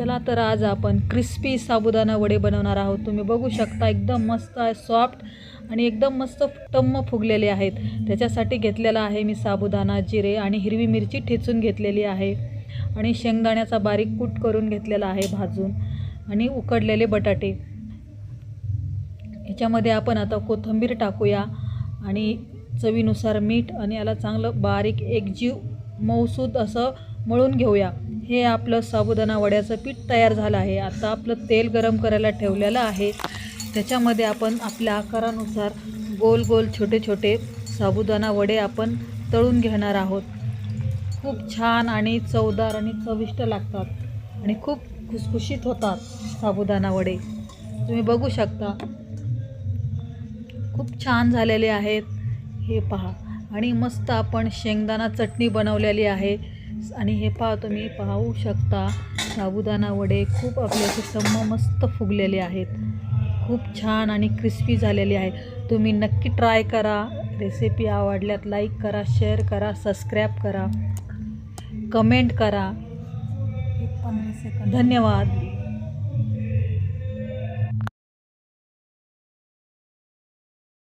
चला तर आज आपण क्रिस्पी साबुदाणा वडे बनवणार आहोत. तुम्ही बघू शकता एकदम मस्त आहे सॉफ्ट आणि एकदम मस्त टम्म फुगलेले आहेत. त्याच्यासाठी घेतलेला आहे मी साबुदाणा जिरे आणि हिरवी मिरची ठेचून घेतलेली आहे. आणि शेंगदाण्याचा बारीक कूट करून घेतलेला आहे भाजून. आणि उकडलेले बटाटे. याच्यामध्ये आपण आता कोथिंबीर टाकूया आणि चवीनुसार मीठ आणि याला चांगलं बारीक एकजीव मऊसूद असं मळून घेऊया. हे आपलं साबुदाणा वड्याचं पीठ तयार झालं आहे. आता आपलं तेल गरम करायला ठेवलेलं आहे. त्याच्यामध्ये आपण आपल्या आकारानुसार गोल गोल छोटे छोटे साबुदाणा वडे आपण तळून घेणार आहोत. खूप छान आणि चवदार आणि चविष्ट लागतात आणि खूप खुसखुशीत होतात साबुदाणा वडे. तुम्ही बघू शकता. खूप छान झालेले आहेत. हे पहा. आणि मस्त आपण शेंगदाणा चटणी बनवलेली आहे. आणि हे पहा तुम्ही पाहू शकता साबुदाणा वडे खूप आपले असे मस्त फुगलेले आहेत. खूप छान आणि क्रिस्पी झालेले आहे तुम्ही नक्की ट्राय करा. रेसिपी आवडल्यात लाईक करा शेअर करा सबस्क्राईब करा. कमेंट करा. धन्यवाद.